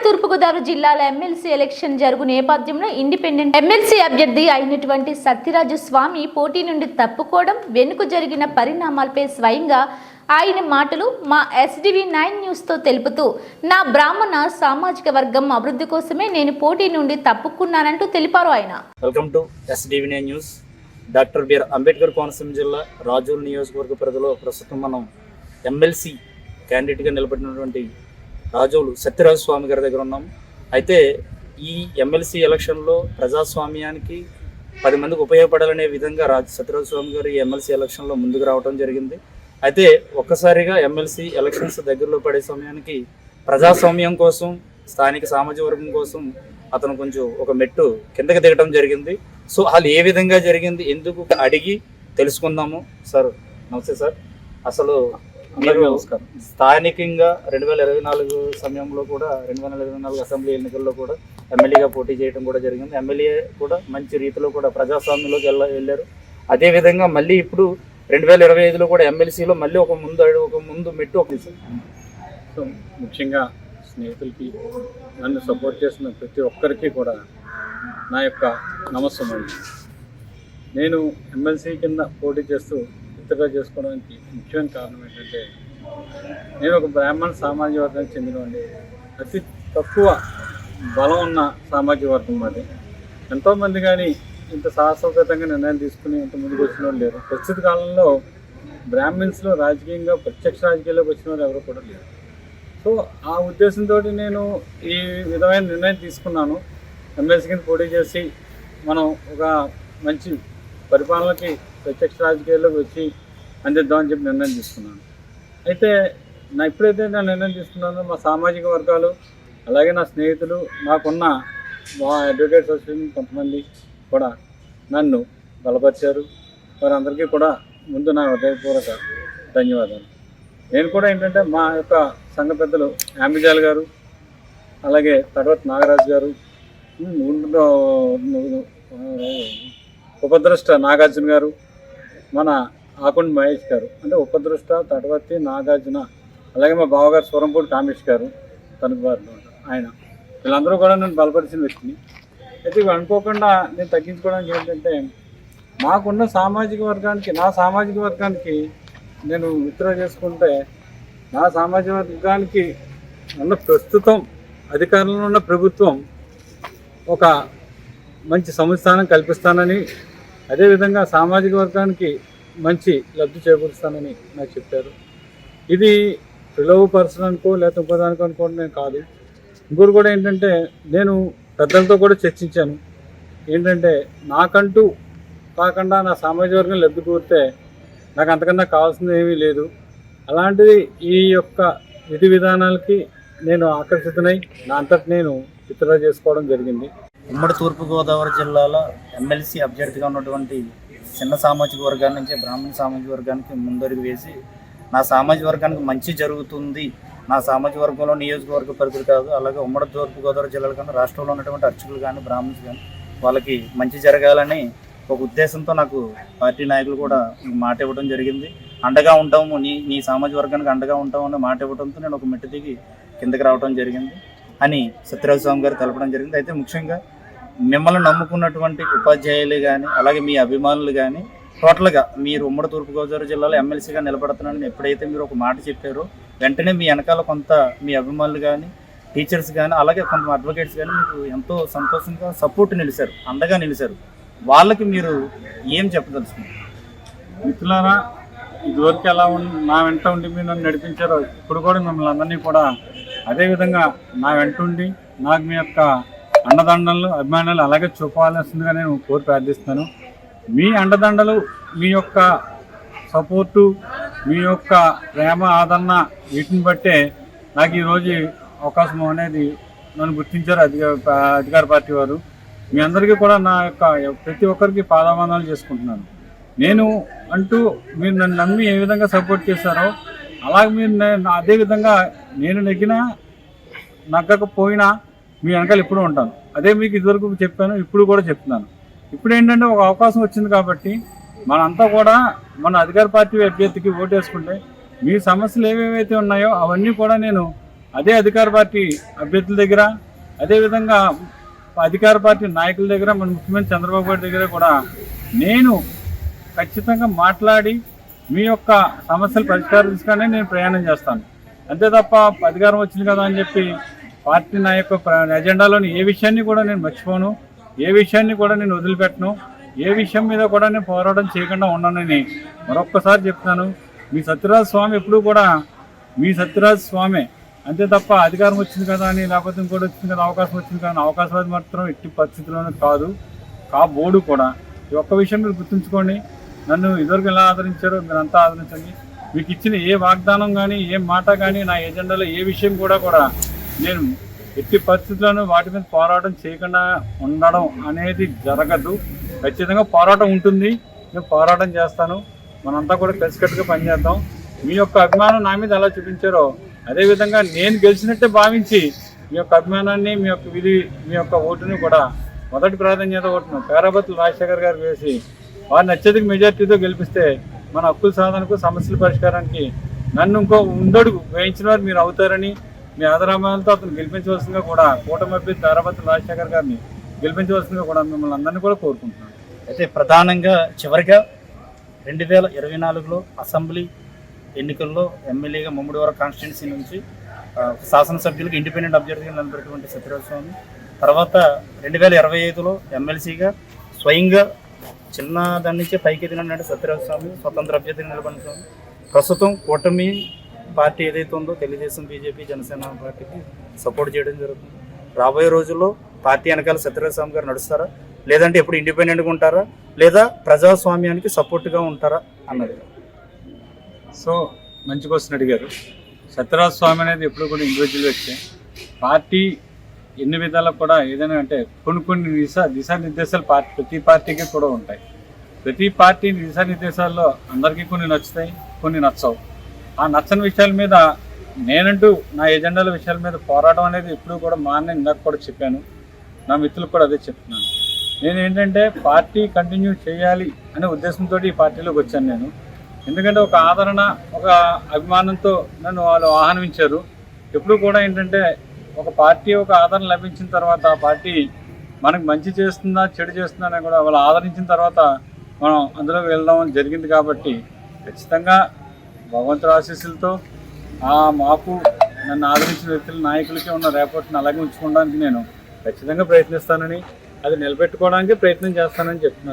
తూర్పుగోదావరి జిల్లాల MLC election జరుగు నేపథ్యంలో ఇండిపెండెంట్ ఎమ్మెల్సీ అభ్యర్థి అయినటువంటి సత్యరాజు స్వామి పోటీ నుండి తప్పుకోవడం వెనుక జరిగిన పరిణామాలపై స్వయంగా ఆయన మాటలు మా ఎస్డివి నైన్ న్యూస్తో తెలుపుతూ నా బ్రాహ్మణ సామాజిక వర్గం అభివృద్ధి కోసమే నేను పోటీ నుండి తప్పుకున్నానంటూ తెలిపారు ఆయన. Welcome to ఎస్డివినే news. Doctor BR Ambedkar Konaseema జిల్లా రాజూరు నియోజకవర్గ పరిధిలో ప్రస్తుతం మనం ఎమ్మెల్సీ క్యాండిడేట్గా నిలబడినటువంటి రాజోలు సత్యరాజు స్వామి గారి దగ్గర ఉన్నాం. అయితే ఈ ఎమ్మెల్సీ ఎలక్షన్లో ప్రజాస్వామ్యానికి పది మందికి ఉపయోగపడాలనే విధంగా రాజు సత్యరాజు స్వామి గారు ఈ ఎమ్మెల్సీ ఎలక్షన్లో ముందుకు రావడం జరిగింది. అయితే ఒక్కసారిగా ఎమ్మెల్సీ ఎలక్షన్స్ దగ్గరలో పడే సమయానికి ప్రజాస్వామ్యం కోసం స్థానిక సామాజిక వర్గం కోసం అతను కొంచెం ఒక మెట్టు కిందకి దిగడం జరిగింది. సో అది ఏ విధంగా జరిగింది? ఎందుకు? అడిగి తెలుసుకుందాము. సార్ నమస్తే సార్. అసలు నమస్కారం. స్థానికంగా రెండు వేల ఇరవై నాలుగు సమయంలో కూడా రెండు వేల ఇరవై నాలుగు అసెంబ్లీ ఎన్నికల్లో కూడా ఎమ్మెల్యేగా పోటీ చేయడం కూడా జరిగింది. ఎమ్మెల్యే కూడా మంచి రీతిలో కూడా ప్రజాస్వామ్యంలోకి వెళ్ళ వెళ్ళారు. అదేవిధంగా మళ్ళీ ఇప్పుడు రెండు వేల ఇరవై ఐదులో కూడా ఎమ్మెల్సీలో మళ్ళీ ఒక ముందు అడుగు- ఒక ముందు మెట్టు ఒక సో ముఖ్యంగా స్నేహితులకి నన్ను సపోర్ట్ చేసిన ప్రతి ఒక్కరికి కూడా నా యొక్క నమస్కారం నేను ఎమ్మెల్సీ కింద పోటీ చేస్తూ విత్డ్రా చేసుకోవడానికి ముఖ్యమైన కారణం ఏంటంటే నేను ఒక బ్రాహ్మణ సామాజిక వర్గానికి చెందినవాడిని. అతి తక్కువ బలం ఉన్న సామాజిక వర్గం మాది. ఎంతోమంది కానీ ఇంత సాహసోపేతంగా నిర్ణయాలు తీసుకుని ఇంత ముందుకు వచ్చిన వాళ్ళు లేరు. ప్రస్తుత కాలంలో బ్రాహ్మిన్స్లో రాజకీయంగా ప్రత్యక్ష రాజకీయాల్లోకి వచ్చిన వాళ్ళు ఎవరు కూడా లేరు. సో ఆ ఉద్దేశంతో నేను ఈ విధమైన నిర్ణయం తీసుకున్నాను. ఎమ్మెల్సీ కింద పోటీ చేసి మనం ఒక మంచి పరిపాలనకి ప్రత్యక్ష రాజకీయాల్లోకి వచ్చి అందిద్దామని చెప్పి నిర్ణయం తీసుకున్నాను. అయితే నా ఎప్పుడైతే నా నిర్ణయం తీసుకున్నానో మా సామాజిక వర్గాలు అలాగే నా స్నేహితులు నాకున్న మా అడ్వకేట్స్ అసోసియేషన్ కొంతమంది కూడా నన్ను బలపరిచారు. వారందరికీ కూడా ముందు నా హృదయపూర్వక ధన్యవాదాలు. నేను కూడా ఏంటంటే మా యొక్క సంఘ పెద్దలు ఆంబిజాల్ గారు అలాగే తర్వాత నాగరాజు గారు ఉపద్రష్ట నాగార్జున గారు మన ఆకుండ్ మహేష్ గారు. అంటే ఉపద్రష్ట తటవర్తి నాగార్జున అలాగే మా బావగారు సూరంపూడి కామేష్ గారు తనకు వారు ఆయన. వీళ్ళందరూ కూడా నన్ను బలపరిచిన వ్యక్తిని. అయితే ఇవి అనుకోకుండా నేను తగ్గించుకోవడానికి ఏంటంటే మాకున్న సామాజిక వర్గానికి నా సామాజిక వర్గానికి నేను విత్డ్రా చేసుకుంటే నా సామాజిక వర్గానికి ఉన్న ప్రస్తుతం అధికారంలో ఉన్న ప్రభుత్వం ఒక మంచి సంస్థానం కల్పిస్తానని అదేవిధంగా సామాజిక వర్గానికి మంచి లబ్ధి చేకూరుస్తానని నాకు చెప్పారు. ఇది పిలువపరచడానికో లేకపోతే ఇంకోదానికో అనుకోవడం కాదు. ఇంకోటి కూడా ఏంటంటే నేను పెద్దలతో కూడా చర్చించాను. ఏంటంటే నాకంటూ కాకుండా నా సామాజిక వర్గం లబ్ధి కోరితే నాకు అంతకన్నా కావాల్సింది ఏమీ లేదు. అలాంటిది ఈ యొక్క విధి విధానాలకి నేను ఆకర్షితునై నా అంతటి నేను విత్డ్రా చేసుకోవడం జరిగింది. ఉమ్మడి తూర్పుగోదావరి జిల్లాలో ఎమ్మెల్సీ అభ్యర్థిగా ఉన్నటువంటి చిన్న సామాజిక వర్గాన్ని నుంచి బ్రాహ్మణ సామాజిక వర్గానికి ముందడుగు వేసి నా సామాజిక వర్గానికి మంచి జరుగుతుంది నా సామాజిక వర్గంలో నియోజకవర్గ పరిధులు కాదు అలాగే ఉమ్మడి తూర్పుగోదావరి జిల్లాలో కానీ రాష్ట్రంలో ఉన్నటువంటి అర్చకులు కానీ బ్రాహ్మణ్స్ కానీ వాళ్ళకి మంచి జరగాలని ఒక ఉద్దేశంతో నాకు పార్టీ నాయకులు కూడా మాట ఇవ్వడం జరిగింది. అండగా ఉంటాము నీ నీ సామాజిక వర్గానికి అండగా ఉంటాము అనే మాట ఇవ్వడంతో నేను ఒక మెట్టు దిగి కిందకి రావడం జరిగింది అని సత్యరాజు స్వామి గారు తెలపడం జరిగింది. అయితే ముఖ్యంగా మిమ్మల్ని నమ్ముకున్నటువంటి ఉపాధ్యాయులు కానీ అలాగే మీ అభిమానులు కానీ టోటల్గా మీరు ఉమ్మడి తూర్పుగోదావరి జిల్లాలో ఎమ్మెల్సీగా నిలబడుతున్నారని ఎప్పుడైతే మీరు ఒక మాట చెప్పారో వెంటనే మీ వెనకాల కొంత మీ అభిమానులు కానీ టీచర్స్ కానీ అలాగే కొంత అడ్వకేట్స్ కానీ మీకు ఎంతో సంతోషంగా సపోర్ట్ నిలిచారు అండగా నిలిచారు. వాళ్ళకి మీరు ఏం చెప్పదలుచుకున్నారు? మిత్రులారా ఇదివరకు ఎలా ఉండి నా వెంట ఉండి మీరు నన్ను నడిపించారో ఇప్పుడు కూడా మిమ్మల్ని అందరినీ కూడా అదేవిధంగా నా వెంట ఉండి నాకు మీ యొక్క అన్నదండలు అభిమానాలు అలాగే చూపవలసిందిగా నేను కోరి ప్రార్థిస్తున్నాను. మీ అండదండలు మీ యొక్క సపోర్టు మీ యొక్క ప్రేమ ఆదరణ వీటిని బట్టే నాకు ఈరోజు అవకాశం అనేది నన్ను గుర్తించారు అధికార అధికార పార్టీ వారు. మీ అందరికీ కూడా నా యొక్క ప్రతి ఒక్కరికి పాదావందనాలు చేసుకుంటున్నాను. నేను అంటూ మీరు నన్ను నమ్మి ఏ విధంగా సపోర్ట్ చేశారో అలాగే మీరు నే- అదే విధంగా నేను నెగ్గినా నగ్గకపోయినా మీ వెనకాల ఎప్పుడూ ఉంటాను. అదే మీకు ఇదివరకు చెప్పాను ఇప్పుడు కూడా చెప్తున్నాను. ఇప్పుడు ఏంటంటే ఒక అవకాశం వచ్చింది కాబట్టి మనంతా కూడా మన అధికార పార్టీ అభ్యర్థికి ఓటేసుకుంటే మీ సమస్యలు ఏవేవైతే ఉన్నాయో అవన్నీ కూడా నేను అదే అధికార పార్టీ అభ్యర్థుల దగ్గర అదేవిధంగా అధికార పార్టీ నాయకుల దగ్గర మన ముఖ్యమంత్రి చంద్రబాబు గారి దగ్గర కూడా నేను ఖచ్చితంగా మాట్లాడి మీ యొక్క సమస్యలు పరిష్కారం తీసుకునే నేను ప్రయాణం చేస్తాను. అంతే తప్ప అధికారం వచ్చింది కదా అని చెప్పి పార్టీ నా యొక్క ఎజెండాలోని ఏ విషయాన్ని కూడా నేను మర్చిపోను. ఏ విషయాన్ని కూడా నేను వదిలిపెట్టను ఏ విషయం మీద కూడా నేను పోరాటం చేయకుండా ఉన్నానని మరొక్కసారి చెప్తున్నాను మీ సత్యరాజ స్వామి ఎప్పుడూ కూడా మీ సత్యరాజ స్వామి. అంతే తప్ప అధికారం వచ్చింది కదా అని లేకపోతే ఇంకోటి వచ్చింది కదా అవకాశం వచ్చింది కదా అవకాశం మాత్రం ఎట్టి పరిస్థితుల్లోనూ కాదు. కా బోర్డు కూడా. ఈ ఒక్క విషయం మీరు గుర్తుంచుకోండి నన్ను ఇదివరకు ఎలా ఆదరించారో మీరు అంతా ఆదరించండి. మీకు ఇచ్చిన ఏ వాగ్దానం కానీ ఏ మాట కానీ నా ఎజెండాలో ఏ విషయం కూడా కూడా నేను ఎట్టి పరిస్థితుల్లోనూ వాటి మీద పోరాటం చేయకుండా ఉండడం అనేది జరగదు. ఖచ్చితంగా పోరాటం ఉంటుంది. నేను పోరాటం చేస్తాను. మనంతా కూడా కలిసికట్టుగా పనిచేద్దాం. మీ యొక్క అభిమానం నా మీద ఎలా చూపించారో అదేవిధంగా నేను గెలిచినట్టే భావించి మీ యొక్క అభిమానాన్ని మీ యొక్క విధి మీ యొక్క ఓటుని కూడా మొదటి ప్రాధాన్యత ఓటును పేరాబత్తులు రాజశేఖర్ గారు వేసి వారిని అత్యధిక మెజార్టీతో గెలిపిస్తే మన హక్కుల సాధనకు సమస్యల పరిష్కారానికి నన్ను ఇంకో ముందడుగు వేయించిన వారు మీరు అవుతారని మీ ఆదరామాలతో అతను గెలిపించవలసిందిగా కూడా కూటమి అభ్యర్థి తారాపతి రాజశేఖర్ గారిని గెలిపించవలసిందిగా కూడా మిమ్మల్ని అందరినీ కూడా కోరుకుంటున్నాను. అయితే ప్రధానంగా చివరిగా రెండు వేల ఇరవై నాలుగులో అసెంబ్లీ ఎన్నికల్లో ఎమ్మెల్యేగా ముమ్మడివరం కాన్స్టిట్యున్సీ నుంచి శాసనసభ్యులకు ఇండిపెండెంట్ అభ్యర్థిగా నిలబెట్టినటువంటి సత్యరాజ స్వామి తర్వాత రెండు వేల ఇరవై ఐదులో ఎమ్మెల్సీగా స్వయంగా చిన్న దాని నుంచే పైకి ఎదిగినటువంటి సత్యరాజ స్వామి స్వతంత్ర అభ్యర్థిగా నిలబడిన స్వామి. ప్రస్తుతం కూటమి పార్టీ ఏదైతే ఉందో తెలుగుదేశం బీజేపీ జనసేన పార్టీకి సపోర్ట్ చేయడం జరుగుతుంది. రాబోయే రోజుల్లో పార్టీ వెనకాల సత్యరాజ స్వామి గారు నడుస్తారా? లేదంటే ఎప్పుడు ఇండిపెండెంట్గా ఉంటారా? లేదా ప్రజాస్వామ్యానికి సపోర్ట్గా ఉంటారా అన్నది. సో మంచి క్వశ్చన్ అడిగారు. సత్యరాజ స్వామి అనేది ఎప్పుడు కూడా ఇండివిజువల్ వ్యక్తి. పార్టీ ఎన్ని విధాలు కూడా ఏదైనా అంటే కొన్ని కొన్ని దిశ దిశానిర్దేశాలు పార్టీ ప్రతి పార్టీకి కూడా ఉంటాయి. ప్రతి పార్టీ దిశానిర్దేశాల్లో అందరికీ కొన్ని నచ్చుతాయి కొన్ని నచ్చవు. ఆ నచ్చని విషయాల మీద నేనంటూ నా ఎజెండాల విషయాల మీద పోరాటం అనేది ఎప్పుడు కూడా మా అన్న ఇందాక కూడా చెప్పాను. నా మిత్రులకు కూడా అదే చెప్తున్నాను. నేను ఏంటంటే పార్టీ కంటిన్యూ చేయాలి అనే ఉద్దేశంతో ఈ పార్టీలోకి వచ్చాను నేను. ఎందుకంటే ఒక ఆదరణ ఒక అభిమానంతో నన్ను వాళ్ళు ఆహ్వానించారు. ఎప్పుడు కూడా ఏంటంటే ఒక పార్టీ ఒక ఆదరణ లభించిన తర్వాత ఆ పార్టీ మనకు మంచి చేస్తుందా చెడు చేస్తుందా అని కూడా వాళ్ళు ఆదరించిన తర్వాత మనం అందులోకి వెళ్ళడం జరిగింది కాబట్టి ఖచ్చితంగా భగవంతుడు ఆశీస్సులతో ఆ మాకు నన్ను ఆదరించిన వ్యక్తులు నాయకులకి ఉన్న రేపటిని అలాగే ఉంచుకోవడానికి నేను ఖచ్చితంగా ప్రయత్నిస్తానని అది నిలబెట్టుకోవడానికి ప్రయత్నం చేస్తానని చెప్తున్నాను.